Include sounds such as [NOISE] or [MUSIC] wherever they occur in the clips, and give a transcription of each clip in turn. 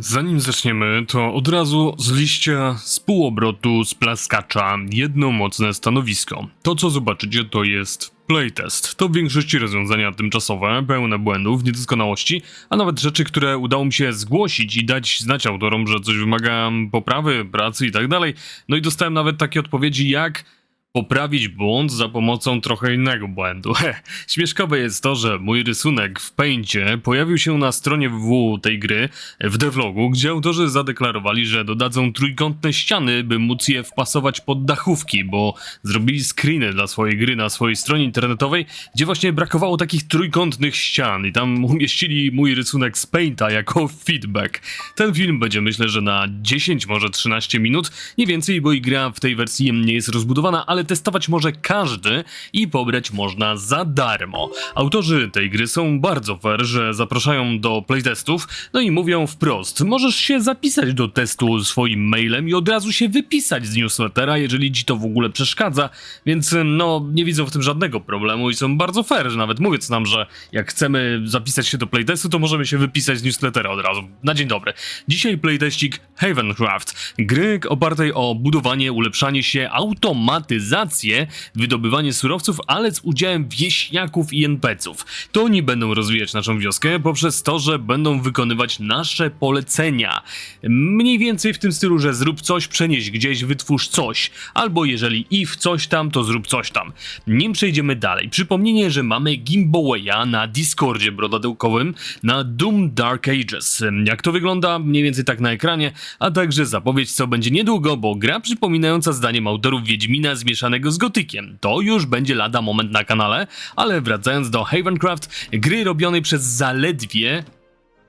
Zanim zaczniemy, to od razu z liścia z półobrotu z plaskacza jedno mocne stanowisko. To co zobaczycie to jest playtest. To w większości rozwiązania tymczasowe, pełne błędów, niedoskonałości, a nawet rzeczy, które udało mi się zgłosić i dać znać autorom, że coś wymaga poprawy, pracy i tak dalej. No i dostałem nawet takie odpowiedzi jak poprawić błąd za pomocą trochę innego błędu. Śmieszkowe jest to, że mój rysunek w Paincie pojawił się na stronie www tej gry w devlogu, gdzie autorzy zadeklarowali, że dodadzą trójkątne ściany, by móc je wpasować pod dachówki, bo zrobili screeny dla swojej gry na swojej stronie internetowej, gdzie właśnie brakowało takich trójkątnych ścian i tam umieścili mój rysunek z Painta jako feedback. Ten film będzie myślę, że na 10, może 13 minut, nie więcej, bo i gra w tej wersji nie jest rozbudowana, ale testować może każdy i pobrać można za darmo. Autorzy tej gry są bardzo fair, że zapraszają do playtestów, no i mówią wprost, możesz się zapisać do testu swoim mailem i od razu się wypisać z newslettera, jeżeli ci to w ogóle przeszkadza, więc no nie widzą w tym żadnego problemu i są bardzo fair, że nawet mówiąc nam, że jak chcemy zapisać się do playtestu, to możemy się wypisać z newslettera od razu. Na dzień dobry. Dzisiaj playteścik Havencraft, gry opartej o budowanie, ulepszanie się, automatyzację, wydobywanie surowców, ale z udziałem wieśniaków i NPC-ów. To oni będą rozwijać naszą wioskę poprzez to, że będą wykonywać nasze polecenia. Mniej więcej w tym stylu, że zrób coś, przenieś gdzieś, wytwórz coś, albo jeżeli i w coś tam, to zrób coś tam. Nim przejdziemy dalej, przypomnienie, że mamy Gimbawaya na Discordzie brodadełkowym na Doom Dark Ages. Jak to wygląda? Mniej więcej tak na ekranie, a także zapowiedź co będzie niedługo, bo gra przypominająca zdaniem autorów Wiedźmina zmieszanego z gotykiem. To już będzie lada moment na kanale, ale wracając do Havencraft, gry robionej przez zaledwie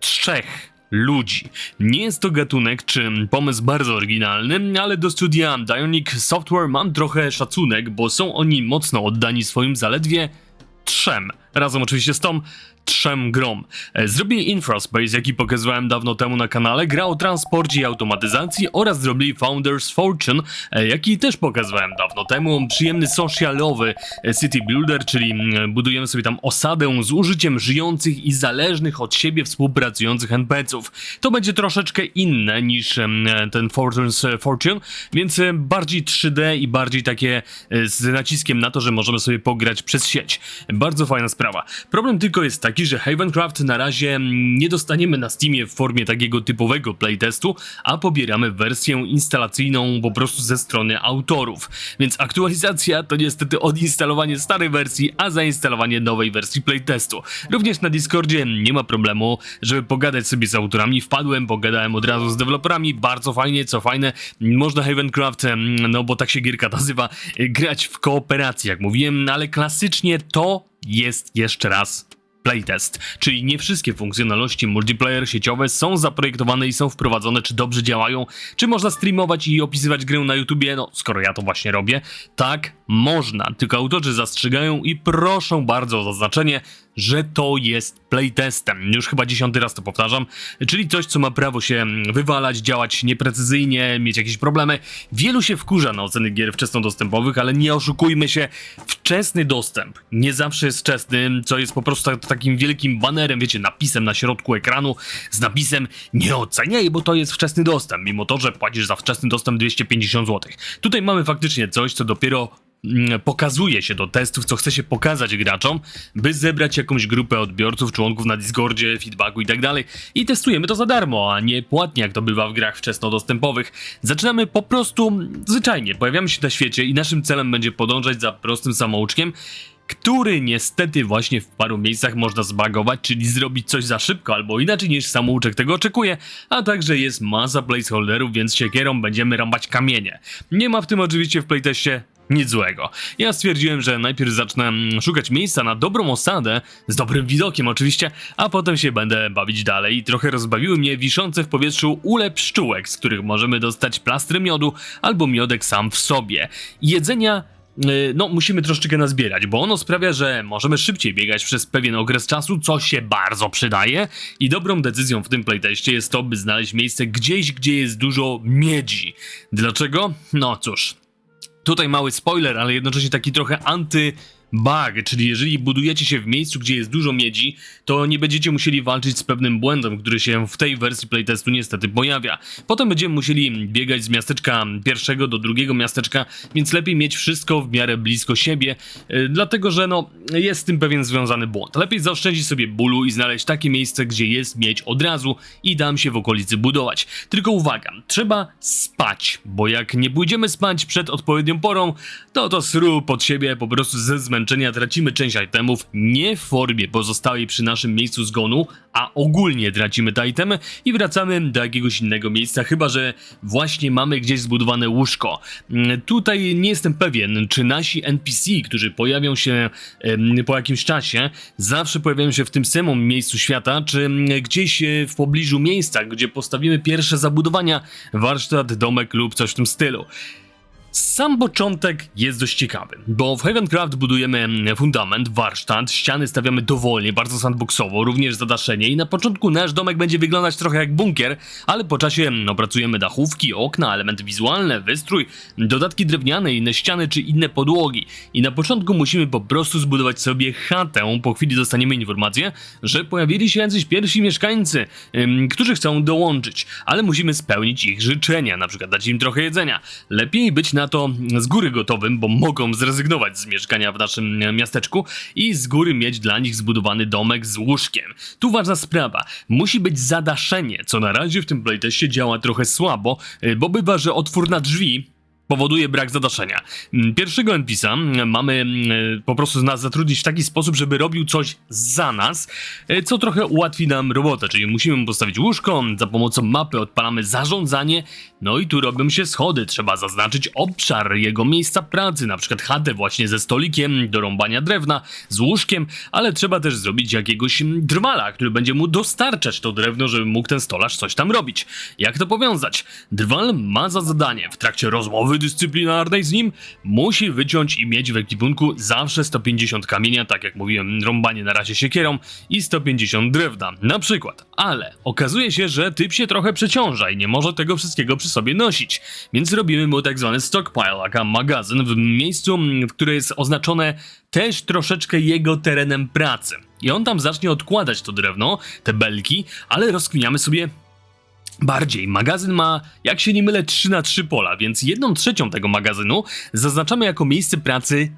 trzech ludzi. Nie jest to gatunek czy pomysł bardzo oryginalny, ale do studia Dionic Software mam trochę szacunek, bo są oni mocno oddani swoim zaledwie trzem. Razem oczywiście z tą trzem grom. E, Zrobili Infraspace, jaki pokazywałem dawno temu na kanale, gra o transporcie i automatyzacji oraz zrobili Founders Fortune, e, jaki też pokazywałem dawno temu. Przyjemny socialowy e, city builder, czyli mm, budujemy sobie tam osadę z użyciem żyjących i zależnych od siebie współpracujących NPC-ów. To będzie troszeczkę inne niż em, ten Fortune's Fortune, więc bardziej 3D i bardziej takie z naciskiem na to, że możemy sobie pograć przez sieć. Bardzo fajna sprawa. Problem tylko jest taki, że Havencraft na razie mm, nie dostaniemy na Steamie w formie takiego typowego playtestu, a pobieramy wersję instalacyjną po prostu ze strony autorów. Więc aktualizacja to niestety odinstalowanie starej wersji, a zainstalowanie nowej wersji playtestu. Również na Discordzie nie ma problemu, żeby pogadać sobie z autorami. Wpadłem, pogadałem od razu z deweloperami, bardzo fajnie, co fajne. Można Havencraft, em, no bo tak się gierka [LAUGHS] nazywa, grać w kooperacji, jak mówiłem, ale klasycznie to jest jeszcze raz playtest, czyli nie wszystkie funkcjonalności multiplayer sieciowe są zaprojektowane i są wprowadzone, czy dobrze działają, czy można streamować i opisywać grę na YouTubie, no skoro ja to właśnie robię, tak można, tylko autorzy zastrzegają i proszą bardzo o zaznaczenie, że to jest playtestem. Już chyba dziesiąty raz to powtarzam, czyli coś, co ma prawo się wywalać, działać nieprecyzyjnie, mieć jakieś problemy. Wielu się wkurza na oceny gier wczesnodostępowych, ale nie oszukujmy się, wczesny dostęp nie zawsze jest wczesny, co jest po prostu tak, takim wielkim banerem, wiecie, napisem na środku ekranu z napisem nie oceniaj, bo to jest wczesny dostęp, mimo to, że płacisz za wczesny dostęp 250 zł. Tutaj mamy faktycznie coś, co dopiero pokazuje się do testów, co chce się pokazać graczom, by zebrać jakąś grupę odbiorców, członków na Discordzie, feedbacku i tak dalej. I testujemy to za darmo, a nie płatnie, jak to bywa w grach wczesnodostępowych. Zaczynamy po prostu mm, zwyczajnie, pojawiamy się na świecie i naszym celem będzie podążać za prostym samouczkiem, który niestety właśnie w paru miejscach można zbagować, czyli zrobić coś za szybko albo inaczej niż samouczek tego oczekuje, a także jest masa placeholderów, więc siekierą będziemy rąbać kamienie. Nie ma w tym oczywiście w playteście nic złego. Ja stwierdziłem, że najpierw zacznę mm, szukać miejsca na dobrą osadę, z dobrym widokiem oczywiście, a potem się będę bawić dalej. I trochę rozbawiły mnie wiszące w powietrzu ule pszczółek, z których możemy dostać plastry miodu albo miodek sam w sobie. Jedzenia y, no, musimy troszeczkę nazbierać, bo ono sprawia, że możemy szybciej biegać przez pewien okres czasu, co się bardzo przydaje. I dobrą decyzją w tym playteście jest to, by znaleźć miejsce gdzieś, gdzie jest dużo miedzi. Dlaczego? No cóż, Tutaj mały spoiler, ale jednocześnie taki trochę anty bug, czyli jeżeli budujecie się w miejscu, gdzie jest dużo miedzi, to nie będziecie musieli walczyć z pewnym błędem, który się w tej wersji playtestu niestety pojawia. Potem będziemy musieli biegać z miasteczka pierwszego do drugiego miasteczka, więc lepiej mieć wszystko w miarę blisko siebie, yy, dlatego że no, jest z tym pewien związany błąd. Lepiej zaoszczędzić sobie bólu i znaleźć takie miejsce, gdzie jest miedź od razu i dam się w okolicy budować. Tylko uwaga, trzeba spać, bo jak nie pójdziemy spać przed odpowiednią porą, to to sru pod siebie po prostu ze zmęczenia tracimy część itemów nie w formie pozostałej przy naszym miejscu zgonu, a ogólnie tracimy te itemy i wracamy do jakiegoś innego miejsca, chyba że właśnie mamy gdzieś zbudowane łóżko. Mm, Tutaj nie jestem pewien, czy nasi NPC, którzy pojawią się po jakimś czasie, zawsze pojawiają się w tym samym miejscu świata, czy mm, gdzieś e, w pobliżu miejsca, gdzie postawimy pierwsze zabudowania, warsztat, domek lub coś w tym stylu. Sam początek jest dość ciekawy, bo w Heavencraft budujemy fundament, warsztat, ściany stawiamy dowolnie, bardzo sandboxowo, również zadaszenie i na początku nasz domek będzie wyglądać trochę jak bunkier, ale po czasie mm, opracujemy dachówki, okna, elementy wizualne, wystrój, dodatki drewniane, inne ściany czy inne podłogi. I na początku musimy po prostu zbudować sobie chatę, po chwili dostaniemy informację, że pojawili się jacyś pierwsi mieszkańcy, ym, którzy chcą dołączyć, ale musimy spełnić ich życzenia, na przykład dać im trochę jedzenia. Lepiej być na to z góry gotowym, bo mogą zrezygnować z mieszkania w naszym miasteczku i z góry mieć dla nich zbudowany domek z łóżkiem. Tu ważna sprawa, musi być zadaszenie, co na razie w tym playtestie działa trochę słabo, e, bo bywa, że otwór na drzwi powoduje brak zadaszenia. Mm, Pierwszego NPC'a mamy mm, po prostu nas zatrudnić w taki sposób, żeby robił coś za nas, e, co trochę ułatwi nam robotę, czyli musimy mu postawić łóżko, za pomocą mapy odpalamy zarządzanie, no i tu robią się schody, trzeba zaznaczyć obszar jego miejsca pracy, na przykład chatę właśnie ze stolikiem do rąbania drewna, z łóżkiem, ale trzeba też zrobić jakiegoś mm, drwala, który będzie mu dostarczać to drewno, żeby mógł ten stolarz coś tam robić. Jak to powiązać? Drwal ma za zadanie w trakcie dyscyplinarnej z nim musi wyciąć i mieć w ekwipunku zawsze 150 kamienia, tak jak mówiłem, rąbanie na razie siekierą i 150 drewna, na przykład. Ale okazuje się, że typ się trochę przeciąża i nie może tego wszystkiego przy sobie nosić, więc robimy mu tak zwany stockpile, aka magazyn w miejscu, w które jest oznaczone też troszeczkę jego terenem pracy. I on tam zacznie odkładać to drewno, te belki, ale rozkminiamy sobie Bardziej, magazyn ma, jak się nie mylę, 3 na 3 pola, więc jedną trzecią tego magazynu zaznaczamy jako miejsce pracy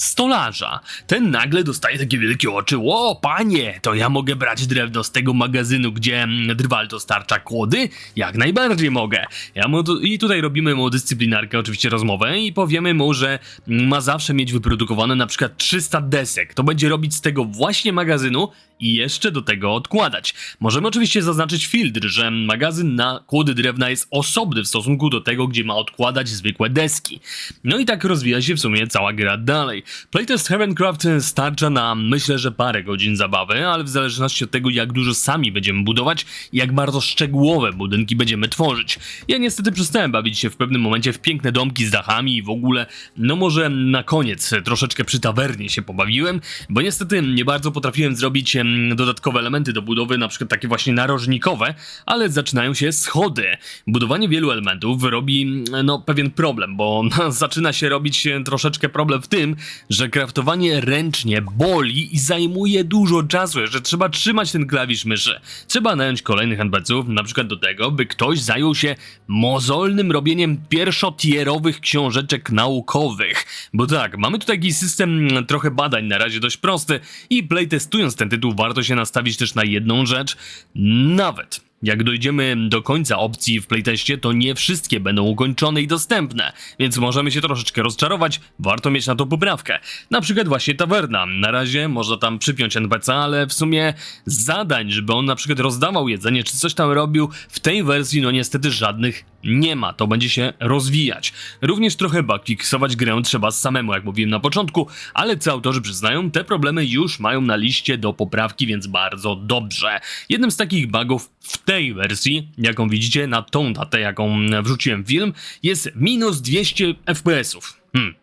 stolarza. Ten nagle dostaje takie wielkie oczy. O, panie, to ja mogę brać drewno z tego magazynu, gdzie mm, drwal dostarcza kłody? Jak najbardziej mogę. Ja mu I tutaj robimy mu dyscyplinarkę, oczywiście rozmowę i powiemy mu, że mm, ma zawsze mieć wyprodukowane na przykład 300 desek. To będzie robić z tego właśnie magazynu i jeszcze do tego odkładać. Możemy oczywiście zaznaczyć filtr, że magazyn na kłody drewna jest osobny w stosunku do tego, gdzie ma odkładać zwykłe deski. No i tak rozwija się w sumie cała gra dalej. Playtest Heavencraft starcza na myślę, że parę godzin zabawy, ale w zależności od tego jak dużo sami będziemy budować jak bardzo szczegółowe budynki będziemy tworzyć. Ja niestety przestałem bawić się w pewnym momencie w piękne domki z dachami i w ogóle, no może na koniec troszeczkę przy tawernie się pobawiłem, bo niestety nie bardzo potrafiłem zrobić dodatkowe elementy do budowy, na przykład takie właśnie narożnikowe, ale zaczynają się schody. Budowanie wielu elementów robi no pewien problem, bo [LAUGHS] zaczyna się robić troszeczkę problem w tym, że kraftowanie ręcznie boli i zajmuje dużo czasu, że trzeba trzymać ten klawisz myszy. Trzeba nająć kolejnych NPC-ów, na przykład do tego, by ktoś zajął się mozolnym robieniem pierwszotierowych książeczek naukowych. Bo tak, mamy tu taki system mm, trochę badań, na razie dość prosty i playtestując ten tytuł warto się nastawić też na jedną rzecz, nawet jak dojdziemy do końca opcji w playteście, to nie wszystkie będą ukończone i dostępne, więc możemy się troszeczkę rozczarować, warto mieć na to poprawkę. Na przykład właśnie tawerna. Na razie można tam przypiąć NPC, ale w sumie zadań, żeby on na przykład rozdawał jedzenie czy coś tam robił, w tej wersji no niestety żadnych nie ma, to będzie się rozwijać. Również trochę bugfixować grę trzeba samemu, jak mówiłem na początku, ale co autorzy przyznają, te problemy już mają na liście do poprawki, więc bardzo dobrze. Jednym z takich bugów w tej wersji, jaką widzicie na tą datę, jaką wrzuciłem w film, jest minus 200 FPS-ów. Hmm.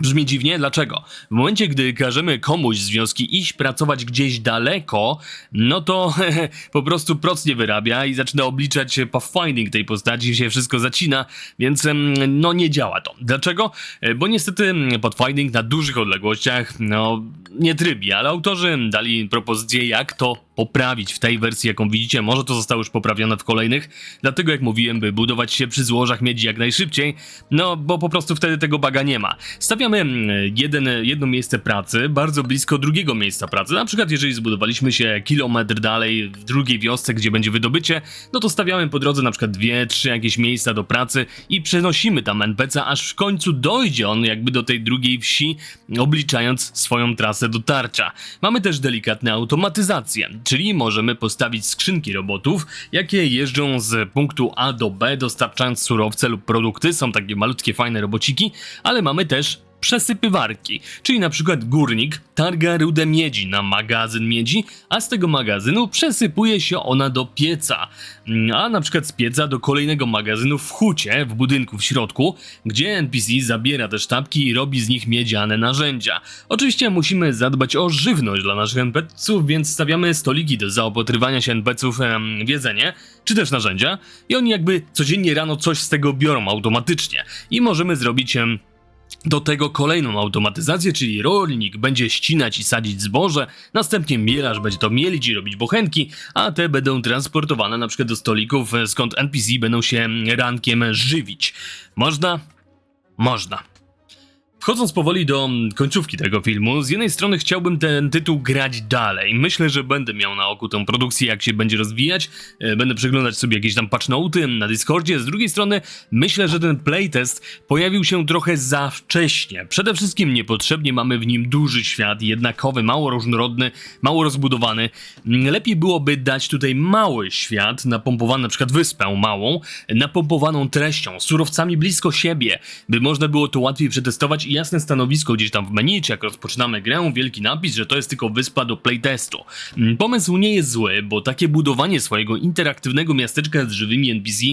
Brzmi dziwnie, dlaczego? W momencie, gdy każemy komuś z wioski iść pracować gdzieś daleko, no to [LAUGHS] po prostu proc nie wyrabia i zaczyna obliczać pathfinding tej postaci, się wszystko zacina, więc no nie działa to. Dlaczego? E, Bo niestety pathfinding na dużych odległościach, no nie trybi, ale autorzy dali propozycję, jak to poprawić w tej wersji, jaką widzicie. Może to zostało już poprawione w kolejnych, dlatego jak mówiłem, by budować się przy złożach miedzi jak najszybciej, no bo po prostu wtedy tego baga nie ma. Stawiamy mm, jeden, jedno miejsce pracy bardzo blisko drugiego miejsca pracy. Na przykład, jeżeli zbudowaliśmy się kilometr dalej w drugiej wiosce, gdzie będzie wydobycie, no to stawiamy po drodze na przykład dwie, trzy jakieś miejsca do pracy i przenosimy tam NPC, aż w końcu dojdzie on jakby do tej drugiej wsi, obliczając swoją trasę dotarcia. Mamy też delikatne automatyzacje, czyli możemy postawić skrzynki robotów, jakie jeżdżą z punktu A do B, dostarczając surowce lub produkty. Są takie malutkie, fajne robociki, ale mamy też przesypywarki, czyli na przykład górnik targa rudę miedzi na magazyn miedzi, a z tego magazynu przesypuje się ona do pieca, Mm, a na przykład z pieca do kolejnego magazynu w hucie, w budynku w środku, gdzie NPC zabiera te sztabki i robi z nich miedziane narzędzia. Oczywiście musimy zadbać o żywność dla naszych NPC-ów, więc stawiamy stoliki do zaopatrywania się NPC-ów w jedzenie, czy też narzędzia i oni jakby codziennie rano coś z tego biorą automatycznie i możemy zrobić do tego kolejną automatyzację, czyli rolnik będzie ścinać i sadzić zboże, następnie mielarz będzie to mielić i robić bochenki, a te będą transportowane na przykład do stolików, skąd NPC będą się rankiem żywić. Można? Można. Wchodząc powoli do mm, końcówki tego filmu, z jednej strony chciałbym ten tytuł grać dalej. Myślę, że będę miał na oku tę produkcję, jak się będzie rozwijać. E, Będę przeglądać sobie jakieś tam patch noty na Discordzie. Z drugiej strony, myślę, że ten playtest pojawił się trochę za wcześnie. Przede wszystkim niepotrzebnie mamy w nim duży świat, jednakowy, mało różnorodny, mało rozbudowany. Mm, Lepiej byłoby dać tutaj mały świat, napompowany na przykład wyspę małą, napompowaną treścią, surowcami blisko siebie, by można było to łatwiej przetestować jasne stanowisko gdzieś tam w menu, czy jak rozpoczynamy grę, wielki napis, że to jest tylko wyspa do playtestu. Mm, Pomysł nie jest zły, bo takie budowanie swojego interaktywnego miasteczka z żywymi NPC,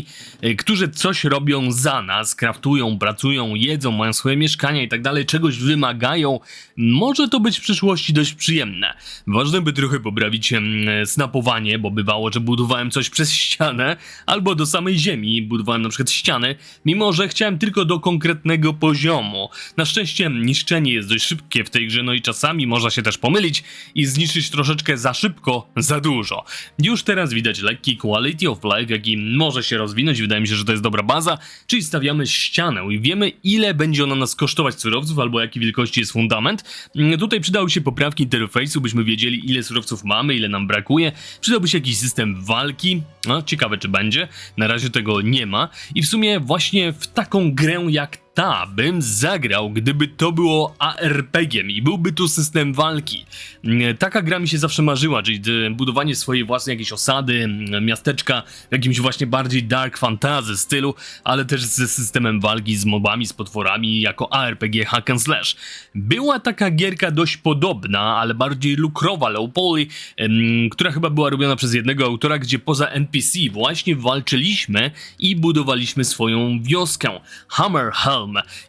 y, którzy coś robią za nas, kraftują, pracują, jedzą, mają swoje mieszkania i tak dalej, czegoś wymagają, może to być w przyszłości dość przyjemne. Ważne by trochę poprawić em, snapowanie, bo bywało, że budowałem coś przez ścianę, albo do samej ziemi, budowałem na przykład ściany, mimo że chciałem tylko do konkretnego poziomu. Na szczęście niszczenie jest dość szybkie w tej grze, no i czasami można się też pomylić i zniszczyć troszeczkę za szybko, za dużo. Już teraz widać lekki quality of life, jaki może się rozwinąć, wydaje mi się, że to jest dobra baza, czyli stawiamy ścianę i wiemy ile będzie ona nas kosztować surowców, albo jakiej wielkości jest fundament. Mm, Tutaj przydały się poprawki interfejsu, byśmy wiedzieli ile surowców mamy, ile nam brakuje. Przydałby się jakiś system walki, no ciekawe czy będzie, na razie tego nie ma i w sumie właśnie w taką grę jak ta bym zagrał, gdyby to było ARPG-iem i byłby tu system walki. Mm, Taka gra mi się zawsze marzyła, czyli budowanie swojej własnej jakiejś osady, miasteczka w jakimś właśnie bardziej dark fantasy stylu, ale też ze systemem walki z mobami, z potworami jako ARPG hack and slash. Była taka gierka dość podobna, ale bardziej lukrowa, low poly, która chyba była robiona przez jednego autora, gdzie poza NPC właśnie walczyliśmy i budowaliśmy swoją wioskę.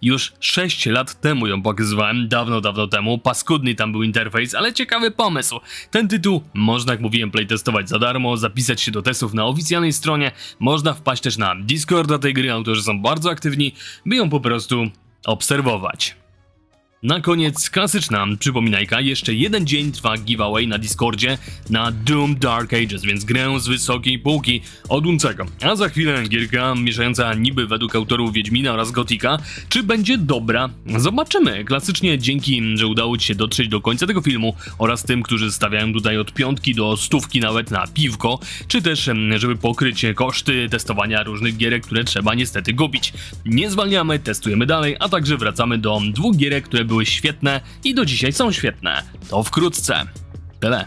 Już 6 lat temu ją pokazywałem, dawno, dawno temu. Paskudny tam był interfejs, ale ciekawy pomysł. Ten tytuł można, jak mówiłem, playtestować za darmo, zapisać się do testów na oficjalnej stronie. Można wpaść też na Discorda tej gry, autorzy są bardzo aktywni, by ją po prostu obserwować. Na koniec klasyczna przypominajka, jeszcze jeden dzień trwa giveaway na Discordzie na Doom Dark Ages, więc grę z wysokiej półki od Uncego. A za chwilę gierka mieszająca niby według autorów Wiedźmina oraz Gotika, czy będzie dobra? Zobaczymy. Klasycznie dzięki, że udało Ci się dotrzeć do końca tego filmu oraz tym, którzy stawiają tutaj od piątki do stówki nawet na piwko, czy też żeby pokryć koszty testowania różnych gierek, które trzeba niestety gubić. Nie zwalniamy, testujemy dalej, a także wracamy do dwóch gierek, które były świetne i do dzisiaj są świetne. To wkrótce. Tyle.